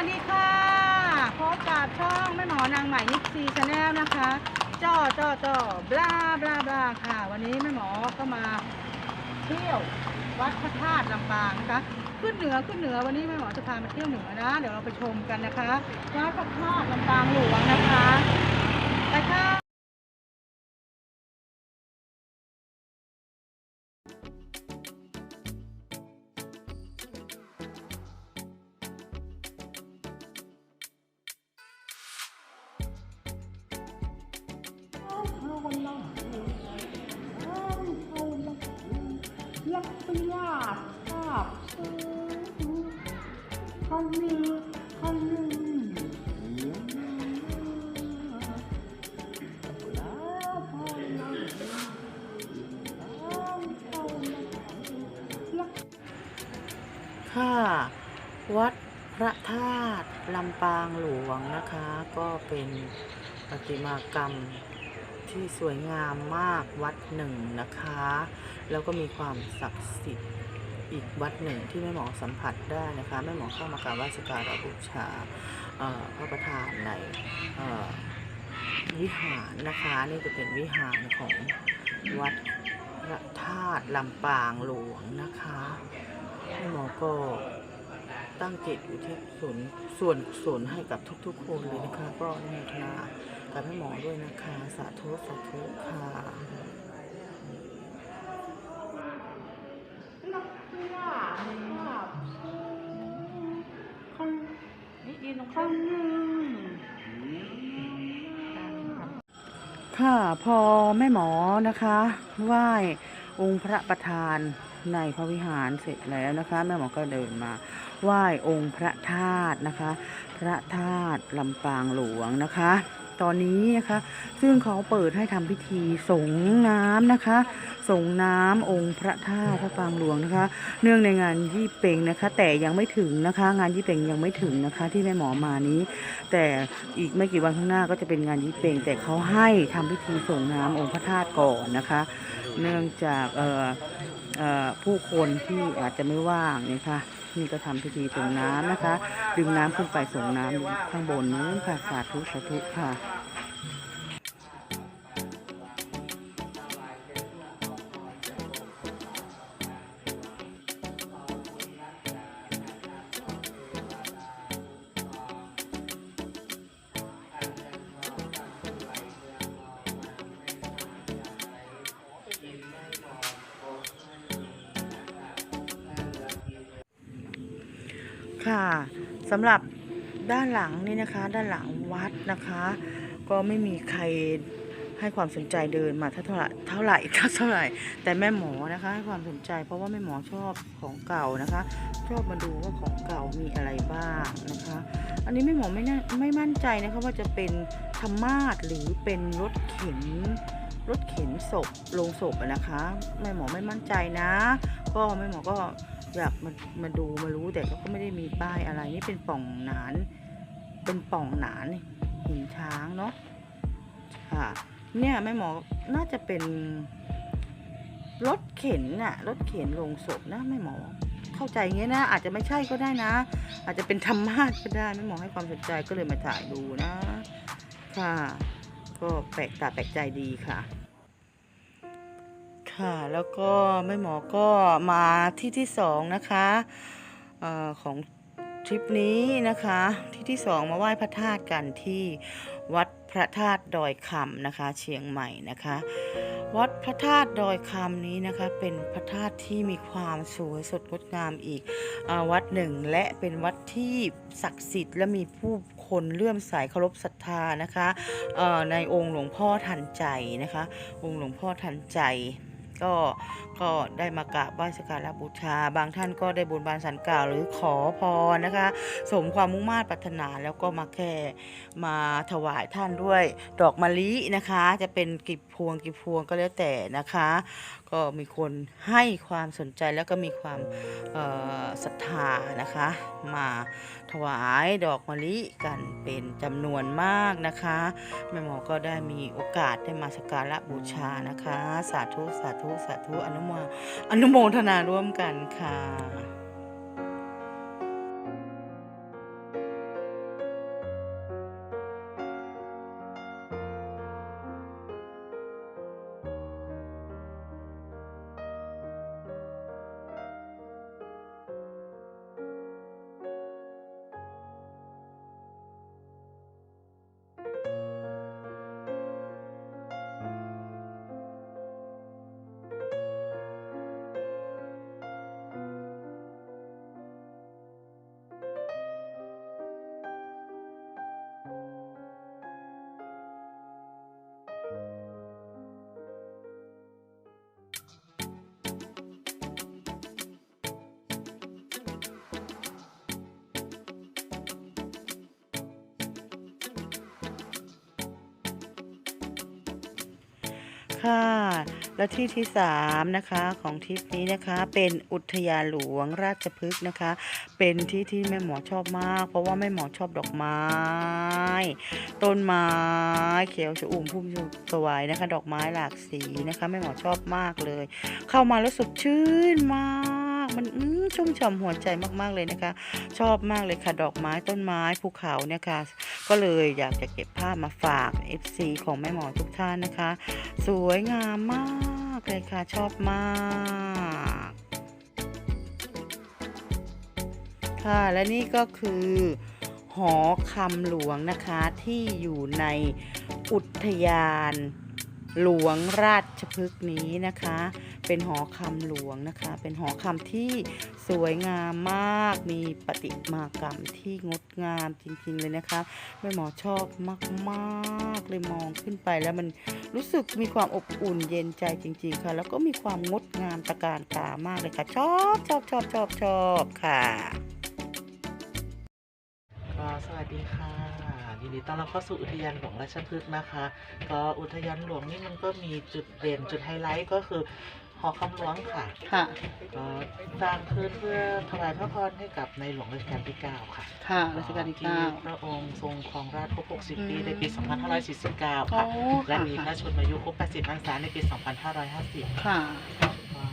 วัสดีค่ะพบกับช่องแม่หมอนางใหม่นิกซีชาแนลนะคะจ้อจ้อจ้อบลาบลาบลาค่ะ วันนี้แม่หมอก็มาเที่ยววัดพระธาตุลำปางนะคะขึ้นเหนือขึ้นเหนือวันนี้แม่หมอจะพามาเที่ยวเหนือนะ เดี๋ยวเราไปชมกันนะคะวัดพระธาตุลำปางหลวงนะคะ ยักษ์พยาธิภาพคนหนึ่งคนหนึ่งแล้วพอเราแล้วค่ะวัดพระธาตุลำปางหลวงนะคะ ก็เป็นประติมากรรม ที่สวยงามมากวัดหนึ่งนะคะ แล้วก็มีความศักดิ์สิทธิ์อีกวัดหนึ่งที่แม่หมอสัมผัสได้นะคะแม่หมอเข้ามากราบไหว้สักการะบูชาเอ่อพระประธานในวิหารนะคะนี่จะเป็นวิหารของวัดพระธาตุลำปางหลวงนะคะแม่หมอก็ ตั้งจิตอยู่ที่ส่วนส่วนส่วนให้กับทุกๆคนเลยนะคะ ก็อนุโมทนากับแม่หมอด้วยนะคะ สาธุสาธุค่ะค่ะพอแม่หมอนะคะ ไหว้องค์พระประธานในพระวิหารเสร็จแล้วนะคะ แม่หมอก็เดินมาไหว้องค์พระธาตุนะคะ พระธาตุลำปางหลวงนะคะ ตอนนี้นะคะ ซึ่งเขาเปิดให้ทำพิธีสงน้ำนะคะ สงน้ำองค์พระธาตุพระปางหลวงนะคะ เนื่องในงานยี่เปงนะคะ แต่ยังไม่ถึงนะคะ งานยี่เปงยังไม่ถึงนะคะ ที่แม่หมอมานี้ แต่อีกไม่กี่วันข้างหน้าก็จะเป็นงานยี่เปงแต่เขาให้ทำพิธีส่งน้ำองค์พระธาตุก่อนนะคะ เนื่องจากเอ่อ ผู้คนที่อาจจะไม่ว่างเนี่ยค่ะนี่ก็ทำพิธีส่งน้ำนะคะ ดึงน้ำขึ้นไปส่งน้ำอยู่ข้างบนนู้นค่ะสาธุสาธุค่ะ ค่ะสำหรับด้านหลังนี่นะคะ ด้านหลังวัดนะคะ ก็ไม่มีใครให้ความสนใจเดินมาเท่าไหร่เท่าไหร่เท่าไหร่ แต่แม่หมอนะคะให้ความสนใจ เพราะว่าแม่หมอชอบของเก่านะคะ ชอบมาดูว่าของเก่ามีอะไรบ้างนะคะ อันนี้แม่หมอไม่แน่ไม่มั่นใจนะคะว่าจะเป็นธรรมาสหรือเป็นรถเข็นรถเข็นศพโลงศพนะคะแม่หมอไม่มั่นใจนะ ก็แม่หมอก็ อยากมามาดูมารู้แต่ก็ไม่ได้มีป้ายอะไรนี่เป็นป่องหนาน เป็นป่องหนานหินช้างเนาะค่ะเนี่ยแม่หมอน่าจะเป็นรถเข็นน่ะรถเข็นลงศพนะแม่หมอ เข้าใจงเงี้ยนะ อาจจะไม่ใช่ก็ได้นะ อาจจะเป็นธรรมาสก็ได้แม่หมอให้ความสนใจก็เลยมาถ่ายดูนะ ค่ะ ก็แปลกตาแปลกใจดีค่ะ ค่ะ แล้วก็แม่หมอก็มาที่ที่สองนะคะออของทริปนี้นะคะ ที่ที่สองมาไหว้พระธาตุกันที่วัดพระธาตุดอยคำนะคะ เชียงใหม่นะคะ วัดพระธาตุดอยคำนี้นะคะ เป็นพระธาตุที่มีความสวยสดงดงามอีกอวัดหนึ่งและเป็นวัดที่ศักดิ์สิทธิ์และมีผู้คนเลื่อมใสเคารพศรัทธานะคะในองค์หลวงพ่อทันใจนะคะ องค์หลวงพ่อทันใจ ก็ก็ได้มากราบไหว้สักการะบูชา บางท่านก็ได้บนบานสันกล่าวหรือขอพรนะคะ สมความมุ่งมา่ปรารถนาแล้วก็มาแค่มาถวายท่านด้วยดอกมะลินะคะ จะเป็นกิบพวงกิบพวงก็แล้วแต่นะคะก็มีคนให้ความสนใจแล้วก็มีความศรัทธานะคะ มาถวายดอกมะลิกันเป็นจำนวนมากนะคะแม่หมอก็ได้มีโอกาสได้มาสักการะบูชานะคะ สาธุสาธุสาธุอนุโมอนุโมทนาร่วมกันค่ะ ค่ะ และที่ที่สามนะคะของทริปนี้นะคะ เป็นอุทยานหลวงราชพฤกษ์นะคะ เป็นที่ที่แม่หมอชอบมาก เพราะว่าแม่หมอชอบดอกไม้ ต้นไม้เขียวชอุ่มพุ่มสวยนะคะ ดอกไม้หลากสีนะคะแม่หมอชอบมากเลย เข้ามาแล้วสดชื่นมาก มันมชุ่มฉ่ำหัวใจมากๆเลยนะคะ ชอบมากเลยค่ะ ดอกไม้ต้นไม้ภูเขาเนี่ยค่ะ ก็เลยอยากจะเก็บภาพมาฝาก FC ของแม่หมอทุกท่านนะคะ สวยงามมากเลยค่ะ ชอบมากค่ะและนี่ก็คือหอคำหลวงนะคะที่อยู่ในอุทยานหลวงราชพฤกษ์นี้นะคะ เป็นหอคำหลวงนะคะ เป็นหอคำที่สวยงามมาก มีประติมากรรมที่งดงามจริงๆเลยนะคะแม่หมอชอบมากๆเลยมองขึ้นไปแล้วมันรู้สึกมีความอบอุ่นเย็นใจจริง ๆ ค่ะ แล้วก็มีความงดงามตระการตามากเลยค่ะ ชอบชอบชอบชอบชอบค่ะก็สวัสดีค่ะยินดีต้อนรับเข้าสู่อุทยานหลวงราชพฤกษ์นะคะ ก็อุทยานหลวงนี่มันก็มีจุดเด่นจุดไฮไลท์ก็คือ หอคำหลวงค่ะค่ะก็สร้างขึ้นเพื่อถวายพระพรให้กับในหลวงรัชกาลที่ 9 ค่ะค่ะรัชกาลที่เก้า พระองค์ทรงครองราชย์ครบ 60 ปีอืมในปี 2549โอ้ค่ะและค่ะมีพระชนมายุครบ 80 พรรษาในปี 2550 ค่ะก็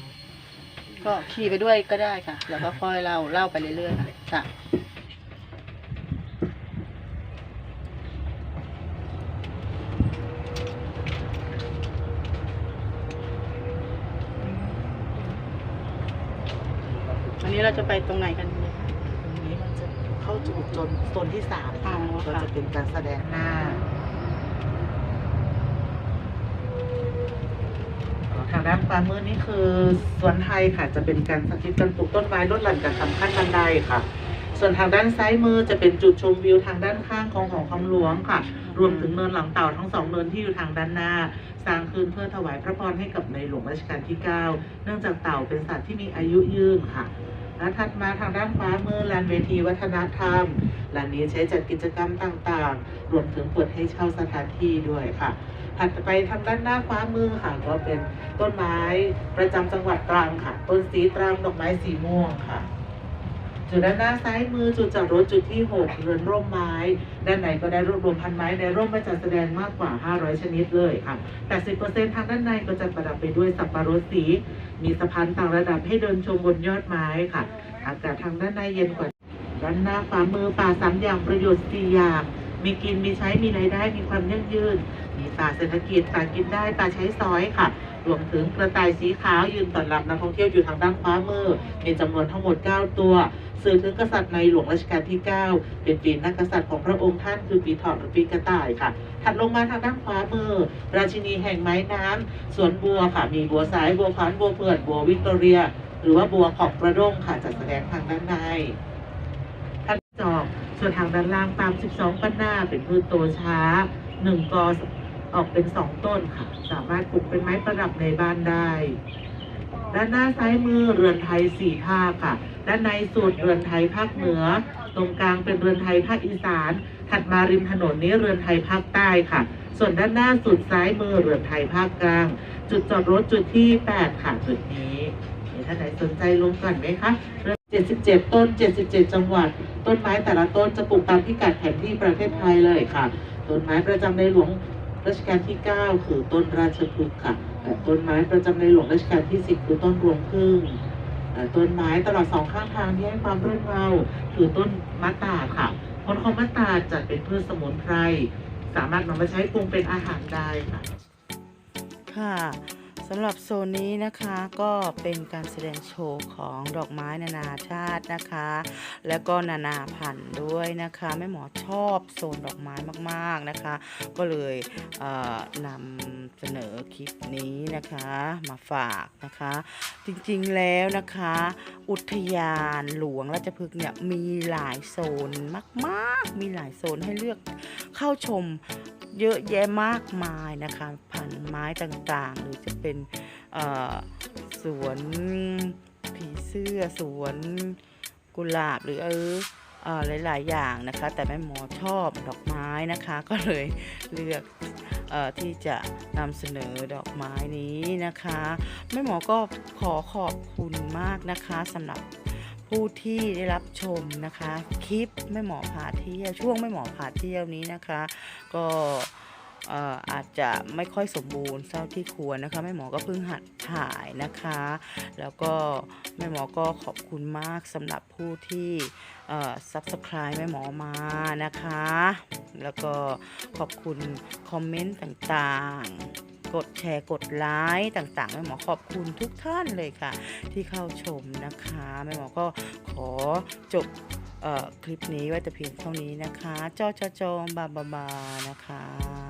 ก็ขี่ไปด้วยก็ได้ค่ะ แล้วก็ค่อยเล่าเล่าไปเรื่อยๆค่ะค่ะ วันนี้เราจะไปตรงไหนกันดีคะ ตรงนี้มันจะเข้าสู่โซนโซนที่3อ๋ค่ะอก็ค่ะจะเป็นการแสดงหน้าทางด้านขวามือนี่คือสวนไทยค่ะ จะเป็นการสาธิตการปลูกต้นไม้ลดหลั่นการทำขั้นบันไดค่ะ ส่วนทางด้านซ้ายมือจะเป็นจุดชมวิวทางด้านข้างของหอคำหลวงค่ะ รวมถึงเนินหลังเต่าทั้งสองเนินที่อยู่ทางด้านหน้า สร้างขึ้นเพื่อถวายพระพรให้กับในหลวงรัชกาลที่ 9 เนื่องจากเต่าเป็นสัตว์ที่มีอายุยืนค่ะ และถัดมาทางด้านขวามือลานเวทีวัฒนธรรมลานนี้ใช้จัดกิจกรรมต่างๆ รวมถึงเปิดให้เช่าสถานที่ด้วยค่ะถัดไปทางด้านหน้าขวามือค่ะก็เป็นต้นไม้ประจำจังหวัดตรังค่ะ ต้นสีตรังดอกไม้สีม่วงค่ะ จุดด้านหน้าซ้ายมือจุดจอดรถจุดที่ 6 เรือนร่มไม้ ด้านในก็ได้รวบรวมพันไม้ในร่มมาจัดแสดงมากกว่า 500 ชนิดเลยค่ะ 80%ทางด้านในก็จะประดับไปด้วยสับปะรดสี มีสะพานต่างระดับให้เดินชมบนยอดไม้ค่ะ อากาศทางด้านในเย็นกว่า ด้านหน้าขวามือป่าสามอย่างประโยชน์สี่อย่าง มีกินมีใช้มีรายได้มีความยั่งยืน มีป่าเศรษฐกิจป่ากินได้ป่าใช้สอยค่ะ รวมถึงกระต่ายสีขาวยืนต้อนรับนักท่องเที่ยวอยู่ทางด้านขวามือ มีจำนวนทั้งหมด 9 ตัว สื่อถึงกษัตริย์ในหลวงรัชกาลที่ 9 เป็นปีนักกษัตริย์ของพระองค์ท่านคือปีเถาะหรือปีกระต่ายค่ะ ถัดลงมาทางด้านขวามือ ราชินีแห่งไม้น้ำสวนบัวค่ะ มีบัวสายบัวขวานบัวเพื่อนบัววิกตอเรีย หรือว่าบัวขอบกระด้งค่ะจัดแสดงทางด้านในท่านจอกส่วนทางด้านล่างตาม 12 ปันหน้าเป็นพืชโตช้า 1กอ ออกเป็น2ต้นค่ะ สามารถปลูกเป็นไม้ประดับในบ้านได้ ด้านหน้าซ้ายมือเรือนไทยสี่ภาคค่ะ ด้านในสุดเรือนไทยภาคเหนือ ตรงกลางเป็นเรือนไทยภาคอีสาน ถัดมาริมถนนนี้เรือนไทยภาคใต้ค่ะ ส่วนด้านหน้าสุดซ้ายมือเรือนไทยภาคกลาง จุดจอดรถจุดที่8ค่ะจุดนี้ท่านไหนสนใจลงก่อนไหมคะเริ่ม77 ต้น 77 จังหวัด ต้นไม้แต่ละต้นจะปลูกตามพิกัดแผนที่ประเทศไทยเลยค่ะ ต้นไม้ประจำในหลวง รัชกาลที่ 9 คือต้นราชพฤกษ์ค่ะต้นไม้ประจำในหลวงรัชกาลที่ 10 คือต้นรวงพึ่งต้นไม้ตลอดสองข้างทางที่ให้ความร่มเงาคือต้นมะตาดค่ะผลของมะตาดจัดเป็นพืชสมุนไพร สามารถนำมาใช้ปรุงเป็นอาหารได้ค่ะ ค่ะ สำหรับโซนนี้นะคะก็เป็นการแสดงโชว์ของดอกไม้นานาชาตินะคะ แล้วก็นานาพันธุ์ด้วยนะคะแม่หมอชอบโซนดอกไม้มากๆนะคะ ก็เลยเนำเสนอคลิปนี้นะคะมาฝากนะคะ จริงๆแล้วนะคะ อุทยานหลวงราชพฤกษ์เนี่ยมีหลายโซนมาก ๆ มีหลายโซนให้เลือกเข้าชม เยอะแยะมากมายนะคะพันไม้ต่างๆ หรือจะเป็นสวนผีเสื้อสวนกุหลาบหรือเออหลาย ๆ อย่างนะคะ แต่แม่หมอชอบดอกไม้นะคะ ก็เลยเลือกอที่จะนำเสนอดอกไม้นี้นะคะ แม่หมอก็ขอขอบคุณมากนะคะสำหรับ ผู้ที่ได้รับชมนะคะ คลิปแม่หมอพาเที่ยวช่วงแม่หมอพาเที่ยวนี้นะคะ ก็เอ่อาจจะไม่ค่อยสมบูรณ์เท่าที่ควรนะคะแม่หมอก็เพิ่งหัดถ่ายนะคะ แล้วก็แม่หมอก็ขอบคุณมากสำหรับผู้ที่เอ่อ subscribe แม่หมอมานะคะ แล้วก็ขอบคุณคอมเมนต์ต่างๆ กดแชร์กดไลค์ต่างๆแม่หมอขอบคุณทุกท่านเลยค่ะ ที่เข้าชมนะคะแม่หมอก็ขอจบคลิปนี้ไว้แต่เพียงเท่านี้นะคะจอจอจอบาบาบานะคะ